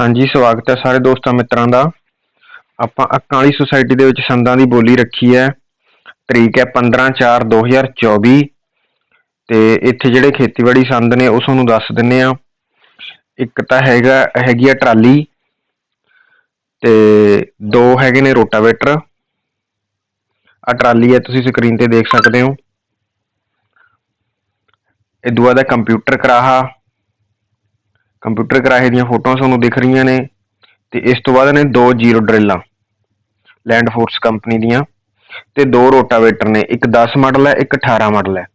ਹਾਂਜੀ, ਸਵਾਗਤ ਹੈ ਸਾਰੇ ਦੋਸਤਾਂ ਮਿੱਤਰਾਂ ਦਾ। ਆਪਾਂ ਅੱਕਾਂ ਵਾਲੀ ਸੁਸਾਇਟੀ ਦੇ ਵਿੱਚ ਸੰਦਾਂ ਦੀ ਬੋਲੀ ਰੱਖੀ ਹੈ। ਤਰੀਕ ਹੈ 15/4/2024 ਤੇ ਇੱਥੇ ਜਿਹੜੇ ਖੇਤੀਬਾੜੀ ਸੰਦ ਨੇ, ਉਹ ਤੁਹਾਨੂੰ ਦੱਸ ਦਿੰਨੇ ਆ। ਇੱਕ ਤਾਂ ਹੈਗਾ, ਹੈਗੀ ਆ ਟਰਾਲੀ ਤੇ ਦੋ ਹੈਗੇ ਨੇ ਰੋਟਾਵੇਟਰ। ਆ ਟਰਾਲੀ ਹੈ, ਤੁਸੀਂ ਸਕਰੀਨ ਤੇ ਦੇਖ ਸਕਦੇ ਹੋ। ਇਹ ਦੂਆ ਦਾ ਕੰਪਿਊਟਰ ਕਰਾਹਾ। ਕੰਪਿਊਟਰ ਕਰਾਹੇ ਦੀਆਂ ਫੋਟੋਆਂ ਤੁਹਾਨੂੰ ਦਿਖ ਰਹੀਆਂ ਨੇ ਤੇ ਇਸ ਤੋਂ ਬਾਅਦ ਨੇ ਦੋ ਜ਼ੀਰੋ ਡਰਿੱਲਾਂ ਲੈਂਡ ਫੋਰਸ ਕੰਪਨੀ ਦੀਆਂ ਤੇ ਦੋ ਰੋਟਾਵੇਟਰ ਨੇ, ਇੱਕ 10 ਮਾਡਲ ਹੈ, ਇੱਕ 18 ਮਾਡਲ ਹੈ।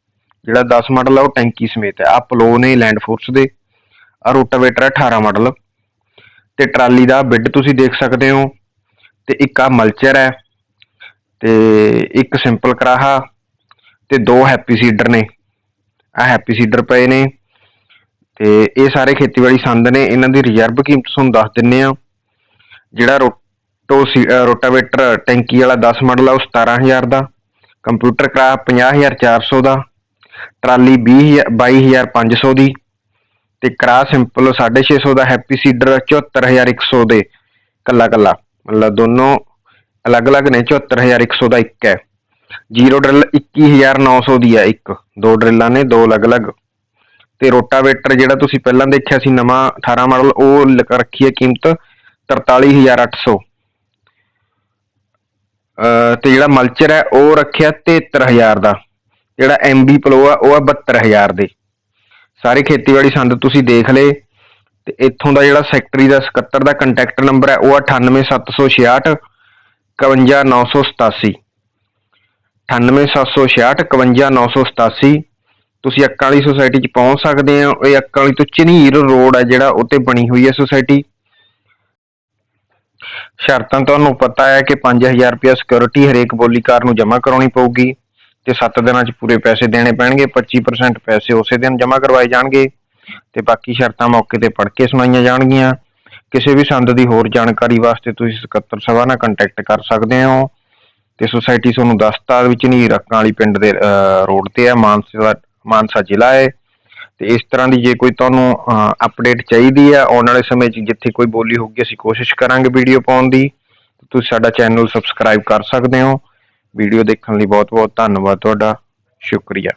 ਜਿਹੜਾ 10 ਮਾਡਲ ਹੈ ਉਹ ਟੈਂਕੀ ਸਮੇਤ ਹੈ। ਆ ਪਲੋ ਨੇ ਲੈਂਡ ਫੋਰਸ ਦੇ ਆ ਰੋਟਾਵੇਟਰ ਹੈ 18 ਮਾਡਲ। ਤੇ ਟਰਾਲੀ ਦਾ ਬਿੱਡ ਤੁਸੀਂ ਦੇਖ ਸਕਦੇ ਹੋ, ਤੇ ਇੱਕ ਆ ਮਲਚਰ ਹੈ, ਤੇ ਇੱਕ ਸਿੰਪਲ ਕਰਾਹਾ, ਤੇ ਦੋ ਹੈਪੀ ਸੀਡਰ ਨੇ। ਆ ਹੈਪੀ ਸੀਡਰ ਪਏ ਨੇ ਤੇ ਇਹ ਸਾਰੇ ਖੇਤੀਬਾੜੀ ਸੰਦ ਨੇ, ਇਹਨਾਂ ਦੀ ਰਿਜ਼ਰਵ ਕੀਮਤ ਤੁਹਾਨੂੰ ਦੱਸ ਦਿੰਨੇ ਆ। ਜਿਹੜਾ ਰੋਟੋ ਸੀ- ਰੋਟਾਵੇਟਰ ਟੈਂਕੀ ਵਾਲਾ 10 ਮਾਡਲ ਆ, ਉਹ 17000 ਦਾ। ਕੰਪਿਊਟਰ ਕਰਾ 50400 ਦਾ। ਟਰਾਲੀ 20 22500 ਦੀ। ਤੇ ਕਰਾ ਸਿੰਪਲ 650 ਦਾ, ਹੈਪੀ ਸੀਡਰ 74100 ਦੇ। ਕੱਲਾ ਕੱਲਾ। ਮਤਲਬ ਦੋਨੋਂ ਅਲੱਗ-ਅਲੱਗ ਨੇ 74100 ਦਾ ਇੱਕ ਹੈ। ਜ਼ੀਰੋ ਡਰਿਲ 21900 ਦੀ ਹੈ ਇੱਕ। ਦੋ ਡਰਿਲਾਂ ਨੇ, ਦੋ ਅਲੱਗ-ਅਲੱਗ ਤੇ ਰੋਟਾਵੇਟਰ ਜਿਹੜਾ ਤੁਸੀਂ ਪਹਿਲਾਂ ਦੇਖਿਆ ਸੀ ਨਵਾਂ 18 ਮਾਡਲ, ਉਹ ਲ- ਰੱਖੀ ਹੈ ਕੀਮਤ 43800 ਅਹ ਤੇ ਜਿਹੜਾ ਮਲਚਰ ਹੈ, ਉਹ ਰੱਖਿਆ 73000 ਦਾ। ਜਿਹੜਾ ਐਮਬੀ ਪਲੋ ਆ, ਉਹ ਆ 72000 ਦੇ। ਸਾਰੇ ਖੇਤੀਬਾੜੀ ਸੰਦ ਤੁਸੀਂ ਦੇਖ ਲਏ। ਤੇ ਇੱਥੋਂ ਦਾ ਜਿਹੜਾ ਸੈਕਟਰੀ ਦਾ ਸਕੱਤਰ ਦਾ ਕੰਟੈਕਟ ਨੰਬਰ ਹੈ, ਉਹ ਆ 98766 51987 98766 51987 ਤੁਸੀਂ ਅੱਕਾਂ ਵਾਲੀ ਸੁਸਾਇਟੀ 'ਚ ਪਹੁੰਚ ਸਕਦੇ ਆ ਇਹ ਅੱਕਾਂ ਵਾਲੀ ਤੋਂ ਚਨੀਰ ਰੋਡ ਹੈ ਜਿਹੜਾ ਉੱਤੇ ਬਣੀ ਹੋਈ ਹੈ ਸੁਸਾਇਟੀ ਸ਼ਰਤਾਂ ਤੁਹਾਨੂੰ ਪਤਾ ਹੈ ਕਿ 5000 ਰੁਪਇਆ ਸਿਕਿਉਰਿਟੀ ਹਰੇਕ ਬੋਲੀਕਾਰ ਨੂੰ ਜਮ੍ਹਾਂ ਕਰਾਉਣੀ ਪਊਗੀ ਤੇ 7 ਦਿਨਾਂ 'ਚ ਪੂਰੇ ਪੈਸੇ ਦੇਣੇ ਪੈਣਗੇ 25% ਪੈਸੇ ਉਸੇ ਦਿਨ ਜਮ੍ਹਾਂ ਕਰਵਾਏ ਜਾਣਗੇ ਤੇ ਬਾਕੀ ਸ਼ਰਤਾਂ ਮੌਕੇ ਤੇ ਪੜ੍ਹ ਕੇ ਸੁਣਾਈਆਂ ਜਾਣਗੀਆਂ। ਕਿਸੇ ਵੀ ਸੰਦ ਦੀ ਹੋਰ ਜਾਣਕਾਰੀ ਵਾਸਤੇ ਤੁਸੀਂ ਸਕੱਤਰ ਸਭਾ ਨਾਲ ਕੰਟੈਕਟ ਕਰ ਸਕਦੇ ਹੋ। ਤੇ ਸੁਸਾਇਟੀ ਤੁਹਾਨੂੰ ਦਸਤਾਰ ਵਿੱਚ ਨਹੀਂ ਰੱਖਣ ਵਾਲੀ ਪਿੰਡ ਦੇ ਰੋਡ ਤੇ ਹੈ ਮਾਨਸਾ ਮਾਨਸਾ ਜ਼ਿਲ੍ਹਾ ਹੈ। ਤੇ ਇਸ ਤਰ੍ਹਾਂ ਦੀ ਜੇ ਕੋਈ ਤੁਹਾਨੂੰ ਅਪਡੇਟ ਚਾਹੀਦੀ ਹੈ, ਆਉਣ ਵਾਲੇ ਸਮੇਂ 'ਚ ਜਿੱਥੇ ਕੋਈ ਬੋਲੀ ਹੋਊਗੀ, ਅਸੀਂ ਕੋਸ਼ਿਸ਼ ਕਰਾਂਗੇ ਵੀਡੀਓ ਪਾਉਣ ਦੀ। ਤੁਸੀਂ ਸਾਡਾ ਚੈਨਲ ਸਬਸਕ੍ਰਾਈਬ ਕਰ ਸਕਦੇ ਹੋ। ਵੀਡੀਓ ਦੇਖਣ ਲਈ ਬਹੁਤ ਬਹੁਤ ਧੰਨਵਾਦ ਤੁਹਾਡਾ। ਸ਼ੁਕਰੀਆ।